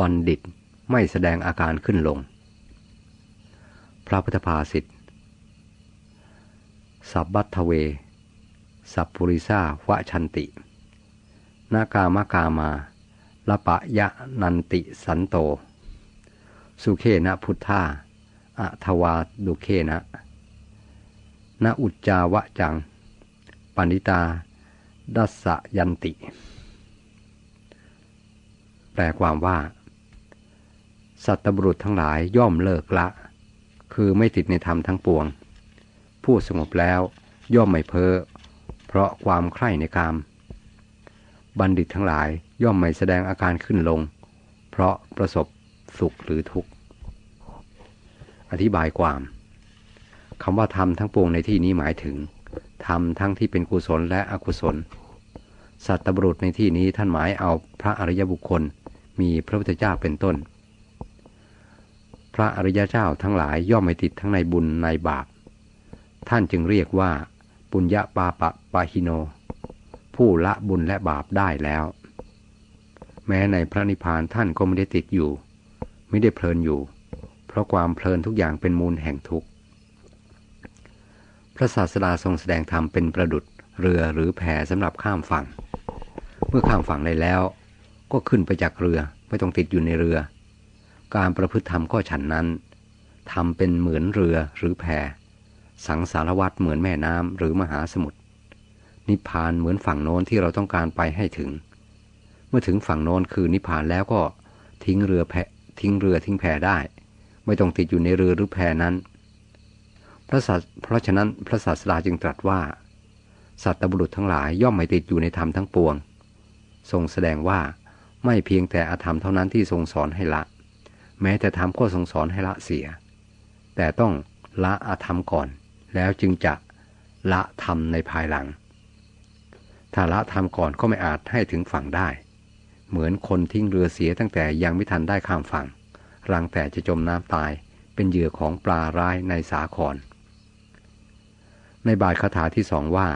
บัณฑิตไม่แสดงอาการขึ้นลง พระพุทธภาษิตสับบัตเว สัพปุริซาวะชันติ นากามากามาละปะยะนันติสันโต สุเคนะพุทธาอะทวาดุเคนะนะอุจจาวะจัง ปณิตา ดัสสยันติ แปลความว่า สัตบุรุษทั้งหลายย่อมเลิกละ คือไม่ติดในธรรมทั้งปวง ผู้สงบแล้วย่อมไม่เพ้อ เพราะความใคร่ในกาม บัณฑิตทั้งหลายย่อมไม่แสดงอาการขึ้นลง เพราะประสบสุขหรือทุกข์ อธิบายความคำว่าธรรมทั้งปวงในที่นี้หมายถึงธรรมทั้งที่เป็นกุศลและอกุศล สัตบุรุษในที่นี้ท่านหมายเอาพระอริยบุคคลมีพระพุทธเจ้าเป็นต้น พระอริยเจ้าทั้งหลายย่อมไม่ติดทั้งในบุญในบาป ท่านจึงเรียกว่า ปุญญาปาปะปาหิโน ผู้ละบุญและบาปได้แล้ว แม้ในพระนิพพานท่านก็ไม่ได้ติดอยู่ ไม่ได้เพลินอยู่ เพราะความเพลินทุกอย่างเป็นมูลแห่งทุกข์พระศาสดาทรงแสดงธรรมเป็นประดุดเรือหรือแพสำหรับข้ามฝั่ง เมื่อข้ามฝั่งได้แล้ว ก็ขึ้นไปจากเรือไม่ต้องติดอยู่ในเรือ การประพฤติธรรมก็ฉันนั้นทำเป็นเหมือนเรือหรือแพสังสารวัตรเหมือนแม่น้ำหรือมหาสมุทรนิพพานเหมือนฝั่งโน้นที่เราต้องการไปให้ถึง เมื่อถึงฝั่งโน้นคือนิพพานแล้วก็ทิ้งเรือแพทิ้งเรือทิ้งแพได้ ไม่ต้องติดอยู่ในเรือหรือแพนั้นพระสัเพราะฉะนั้นพระศาสดาจึงตรัสว่า สัตบุรุษทั้งหลายย่อมไม่ติดอยู่ในธรรมทั้งปวง ทรงแสดงว่าไม่เพียงแต่อาธรรมเท่านั้นที่ทรงสอนให้ละ แม้แต่ธรรมก็ทรงสอนให้ละเสีย แต่ต้องละอาธรรมก่อน แล้วจึงจะละธรรมในภายหลัง ถ้าละธรรมก่อนก็ไม่อาจให้ถึงฝั่งได้ เหมือนคนทิ้งเรือเสียตั้งแต่ยังไม่ทันได้ข้ามฝั่ง รังแต่จะจมน้ำตายเป็นเหยื่อของปลาร้ายในสาคร ในบาทคาถาที่สองว่า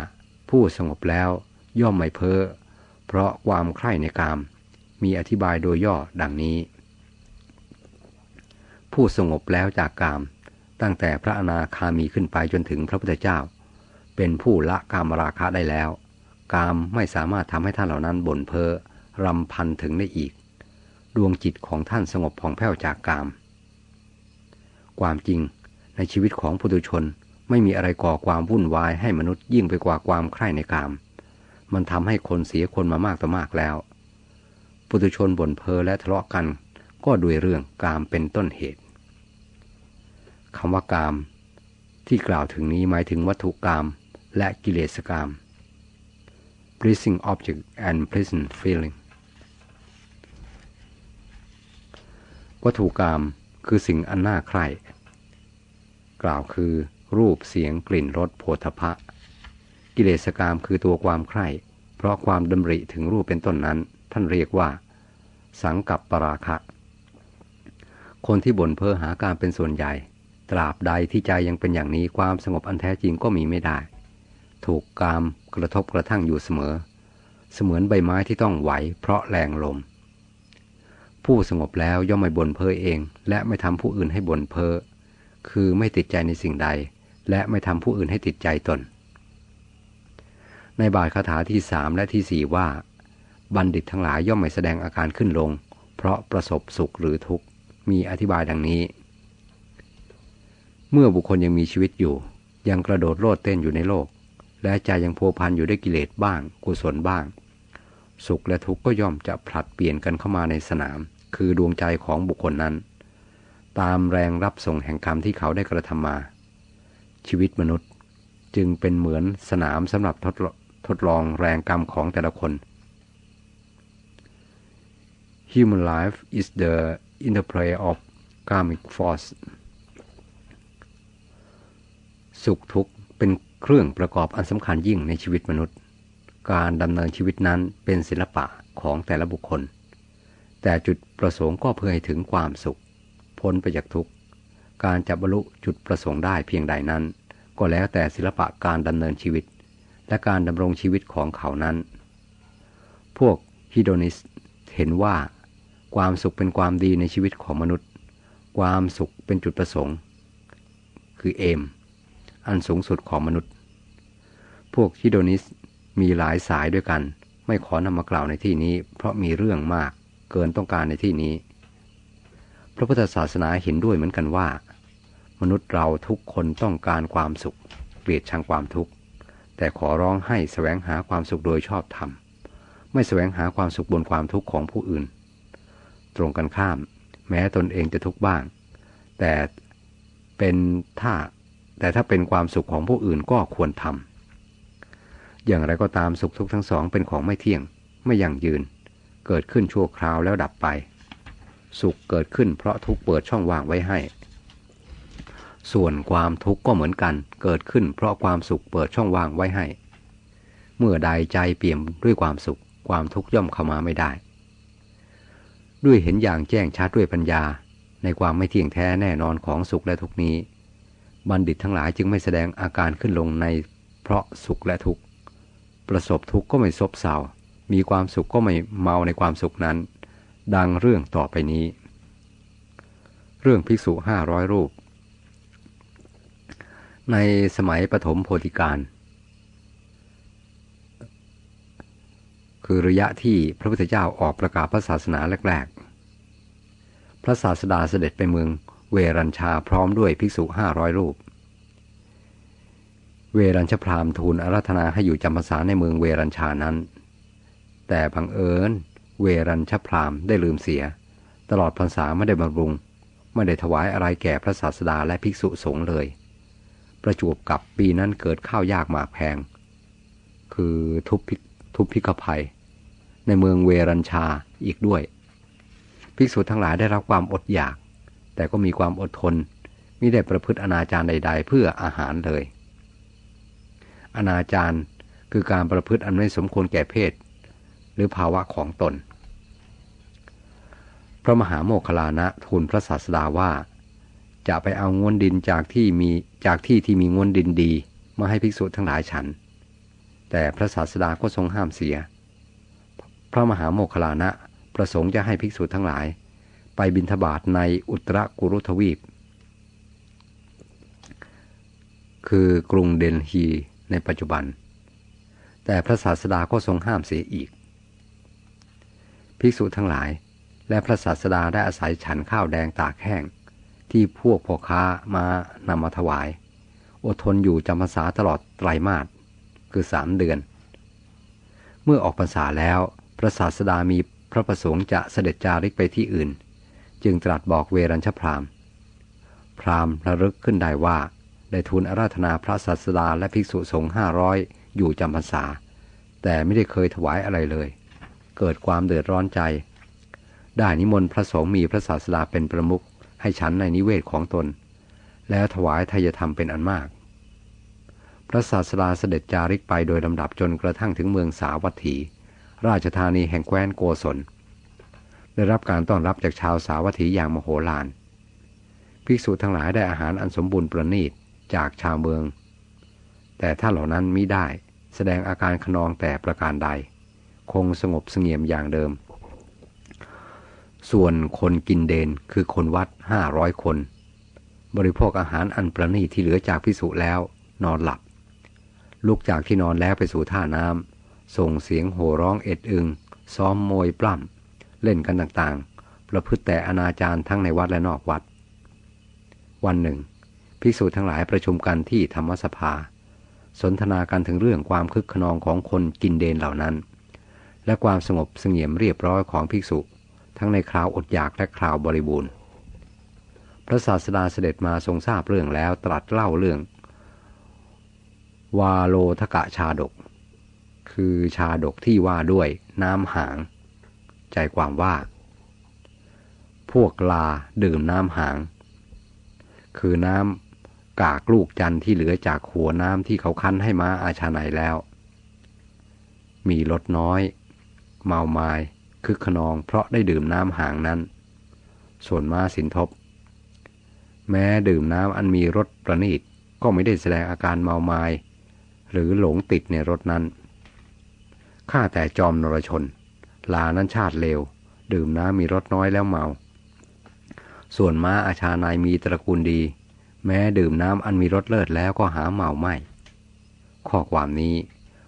ผู้สงบแล้วย่อมไม่เพ้อ เพราะความใคร่ในกาม มีอธิบายโดยย่อดังนี้ ผู้สงบแล้วจากกาม ตั้งแต่พระอนาคามีขึ้นไปจนถึงพระพุทธเจ้า เป็นผู้ละกามราคะได้แล้ว กามไม่สามารถทำให้ท่านเหล่านั้นบ่นเพ้อรำพันถึงได้อีก ดวงจิตของท่านสงบผ่องแผ้วจากกาม ความจริงในชีวิตของปุถุชนไม่มีอะไรก่อความวุ่นวายให้มนุษย์ยิ่งไปกว่าความใคร่ในกาม มันทำให้คนเสียคนมามากต่อมากแล้ว ปุถุชนบ่นเพอและทะเลาะกัน ก็ด้วยเรื่องกามเป็นต้นเหตุคำว่ากาม ที่กล่าวถึงนี้หมายถึงวัตถุกามและกิเลสกาม pleasing object and pleasant feeling วัตถุกามคือสิ่งอันน่าใคร่กล่าวคือรูปเสียงกลิ่นรสโผฏฐะกิเลสกรรมคือตัวความใคร่ เพราะความดำริถึงรูปเป็นต้นนั้น ท่านเรียกว่า สังกับปราคะ คนที่บ่นเพ้อหาการเป็นส่วนใหญ่ ตราบใดที่ใจยังเป็นอย่างนี้ความสงบอันแท้จริงก็มีไม่ได้ ถูกกามกระทบกระทั่งอยู่เสมอ เสมือนใบไม้ที่ต้องไหวเพราะแรงลม ผู้สงบแล้วย่อมไม่บ่นเพ้อเอง และไม่ทำผู้อื่นให้บ่นเพ้อคือไม่ติดใจในสิ่งใด และไม่ทำผู้อื่นให้ติดใจตน ในบาทคาถาที่สามและที่สี่ว่า บัณฑิตทั้งหลายย่อมไม่แสดงอาการขึ้นลง เพราะประสบสุขหรือทุกข์ มีอธิบายดังนี้ เมื่อบุคคลยังมีชีวิตอยู่ ยังกระโดดโลดเต้นอยู่ในโลก และใจยังพัวพันอยู่ด้วยกิเลสบ้าง กุศลบ้าง สุขและทุกข์ก็ย่อมจะผลัดเปลี่ยนกันเข้ามาในสนาม คือดวงใจของบุคคลนั้น ตามแรงรับส่งแห่งกรรมที่เขาได้กระทำมา ชีวิตมนุษย์จึงเป็นเหมือนสนามสำหรับทดทดลองแรงกรรมของแต่ละคน Human life is the interplay of karmic force สุขทุกข์เป็นเครื่องประกอบอันสำคัญยิ่งในชีวิตมนุษย์ การดำเนินชีวิตนั้นเป็นศิลปะของแต่ละบุคคล แต่จุดประสงค์ก็เพื่อให้ถึงความสุข พ้นไปจากทุกข์ การจะบรรลุจุดประสงค์ได้เพียงใดนั้น ก็แล้วแต่ศิลปะการดำเนินชีวิต และการดำรงชีวิตของเขานั้น พวกฮิโดนิสเห็นว่า ความสุขเป็นความดีในชีวิตของมนุษย์ ความสุขเป็นจุดประสงค์ คือเอม อันสูงสุดของมนุษย์ พวกฮิโดนิสมีหลายสายด้วยกัน ไม่ขอนำมากล่าวในที่นี้ เพราะมีเรื่องมากเกินต้องการในที่นี้ พระพุทธศาสนาเห็นด้วยเหมือนกันว่า มนุษย์เราทุกคนต้องการความสุข เกลียดชังความทุกข์ แต่ขอร้องให้แสวงหาความสุขโดยชอบธรรม ไม่แสวงหาความสุขบนความทุกข์ของผู้อื่น ตรงกันข้าม แม้ตนเองจะทุกข์บ้าง แต่เป็นถ้าแต่ถ้าเป็นความสุขของผู้อื่นก็ควรทำอย่างไรก็ตามสุขทุกข์ทั้งสองเป็นของไม่เที่ยง ไม่ยั่งยืน เกิดขึ้นชั่วคราวแล้วดับไป สุขเกิดขึ้นเพราะทุกเปิดช่องว่างไว้ให้ ส่วนความทุกข์ก็เหมือนกัน เกิดขึ้นเพราะความสุขเปิดช่องว่างไว้ให้ เมื่อใดใจเปี่ยมด้วยความสุข ความทุกข์ย่อมเข้ามาไม่ได้ ด้วยเห็นอย่างแจ้งชัดด้วยปัญญา ในความไม่เที่ยงแท้แน่นอนของสุขและทุกนี้ บัณฑิตทั้งหลายจึงไม่แสดงอาการขึ้นลงในเพราะสุขและทุกข์ประสบทุกข์ก็ไม่ซบเซา มีความสุขก็ไม่เมาในความสุขนั้น ดังเรื่องต่อไปนี้ เรื่องภิกษุห้าร้อยรูป ในสมัยปฐมโพธิการ คือระยะที่พระพุทธเจ้าออกประกาศพระศาสนาแรกๆ พระศาสดาเสด็จไปเมืองเวรัญชาพร้อมด้วยภิกษุห้าร้อยรูป เวรัญชพรามทูลอารัธนาให้อยู่จำพรรษาในเมืองเวรัญชานั้น แต่บังเอิญเวรัญชพรามได้ลืมเสีย ตลอดพรรษาไม่ได้บำรุง ไม่ได้ถวายอะไรแก่พระศาสดาและภิกษุสงฆ์เลย ประจวบกับปีนั้นเกิดข้าวยากหมากแพง คือทุบพิทุพพิกภัย ในเมืองเวรัญชาอีกด้วย ภิกษุทั้งหลายได้รับความอดอยาก แต่ก็มีความอดทนมิได้ประพฤติอนาจารใด ๆ เพื่ออาหารเลย อนาจารคือการประพฤติอันไม่สมควรแก่เพศ หรือภาวะของตน พระมหาโมคลานะทูลพระศาสดาว่า จะไปเอางวนดินจากที่มีจากที่ที่มีงวนดินดี มาให้ภิกษุทั้งหลายฉัน แต่พระศาสดาก็ทรงห้ามเสีย พระมหาโมคลานะ ประสงค์จะให้ภิกษุทั้งหลาย ไปบิณฑบาตในอุตรกุรุทวีป คือกรุงเดนฮีในปัจจุบัน แต่พระศาสดาก็ทรงห้ามเสียอีก ภิกษุทั้งหลาย และพระศาสดาได้อาศัยฉันข้าวแดงตากแห้ง ที่พวกพ่อค้ามานำมาถวาย อดทนอยู่จำพรรษาตลอดไตรมาสคือสามเดือน เมื่อออกพรรษาแล้ว พระศาสดามีพระประสงค์จะเสด็จจาริกไปที่อื่น จึงตรัสบอกเวรัญชพรามพรามระลึกขึ้นได้ว่า ได้ทูลอาราธนาพระศาสดาและภิกษุสงฆ์ห้าร้อยอยู่จำพรรษา แต่ไม่ได้เคยถวายอะไรเลย เกิดความเดือดร้อนใจ ได้นิมนต์พระสงฆ์มีพระศาสดาเป็นประมุขให้ฉันในนิเวศของตน แล้วถวายทายธรรมเป็นอันมาก พระศาสดาเสด็จจาริกไปโดยลำดับจนกระทั่งถึงเมืองสาวัตถี ราชธานีแห่งแคว้นโกศล ได้รับการต้อนรับจากชาวสาวัตถีอย่างมโหฬารภิกษุทั้งหลายได้อาหารอันสมบูรณ์ประณีตจากชาวเมือง แต่ถ้าเหล่านั้นมิได้แสดงอาการขนองแต่ประการใด คงสงบเสงี่ยมอย่างเดิม ส่วนคนกินเดนคือคนวัดห้าร้อยคน บริโภคอาหารอันประณีตที่เหลือจากพิสุแล้วนอนหลับลุกจากที่นอนแล้วไปสู่ท่าน้ำ ส่งเสียงโห่ร้องเอ็ดอึง ซ้อมมวยปล้ำ เล่นกันต่างๆ ประพฤติแต่อนาจารทั้งในวัดและนอกวัด วันหนึ่ง ภิกษุทั้งหลายประชุมกันที่ธรรมสภา สนทนากันถึงเรื่องความคึกขนองของคนกินเดนเหล่านั้น และความสงบเสงี่ยมเรียบร้อยของภิกษุ ทั้งในคราวอดอยากและคราวบริบูรณ์ พระศาสดาเสด็จมาทรงทราบเรื่องแล้วตรัสเล่าเรื่อง วาโลทกะชาดก คือชาดกที่ว่าด้วยน้ำหาง ใจความว่า พวกลาดื่มน้ำหาง คือน้ำกากลูกจันที่เหลือจากหัวน้ำที่เขาคั้นให้ม้าอาชาไนแล้ว มีรสน้อย เมาไมา้คึกขนองเพราะได้ดื่มน้ำหางนั้น ส่วนม้าสินทบ แม้ดื่มน้ำอันมีรสประณีตก็ไม่ได้แสดงอาการเมาไมา้หรือหลงติดในรถนั้น ข้าแต่จอมนรชน ลานั้นชาติเลว ดื่มน้ำมีรสน้อยแล้วเมา ส่วนม้าอาชานายมีตระกูลดี แม้ดื่มน้ำอันมีรสเลิศแล้วก็หาเมาไม่ ข้อความนี้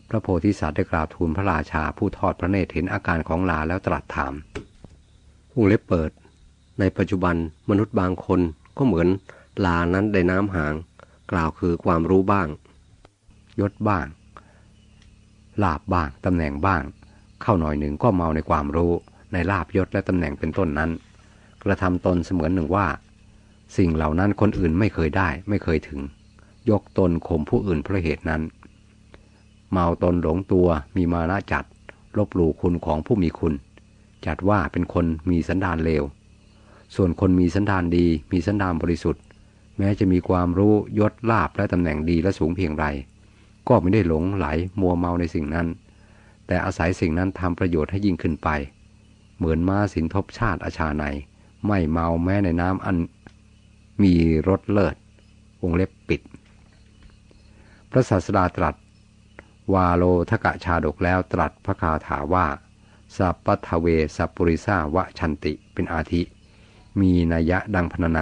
พระโพธิสัตว์ได้กราบทูลพระราชาผู้ทอดพระเนตรเห็นอาการของลาแล้วตรัสถามวงเล็บเปิด ในปัจจุบันมนุษย์บางคนก็เหมือนลานั้นได้น้ำหาง กล่าวคือความรู้บ้าง ยศบ้าง ลาบบ้างตำแหน่งบ้าง เข้าหน่อยหนึ่งก็เมาในความรู้ในลาบยศและตำแหน่งเป็นต้นนั้น กระทำตนเสมือนหนึ่งว่า สิ่งเหล่านั้นคนอื่นไม่เคยได้ไม่เคยถึง ยกตนข่มผู้อื่นเพราะเหตุนั้น เมาตนหลงตัวมีมานะจัด ลบหลู่คุณของผู้มีคุณ จัดว่าเป็นคนมีสันดานเลว ส่วนคนมีสันดานดีมีสันดานบริสุทธิ์ แม้จะมีความรู้ยศลาบและตำแหน่งดีและสูงเพียงไร ก็ไม่ได้หลงไหลมัวเมาในสิ่งนั้น แต่อาศัยสิ่งนั้นทำประโยชน์ให้ยิ่งขึ้นไป เหมือนม้าสินทบชาติอาชาในไม่เมาแม้ในน้ำอันมีรสเลิศวงเล็บปิด พระศาสดาตรัส วาโลทกะชาดกแล้วตรัสพระคาถาว่าสัพพทเวสัพปุริสาวะชันติเป็นอาทิ มีนัยยะดังพรรณนา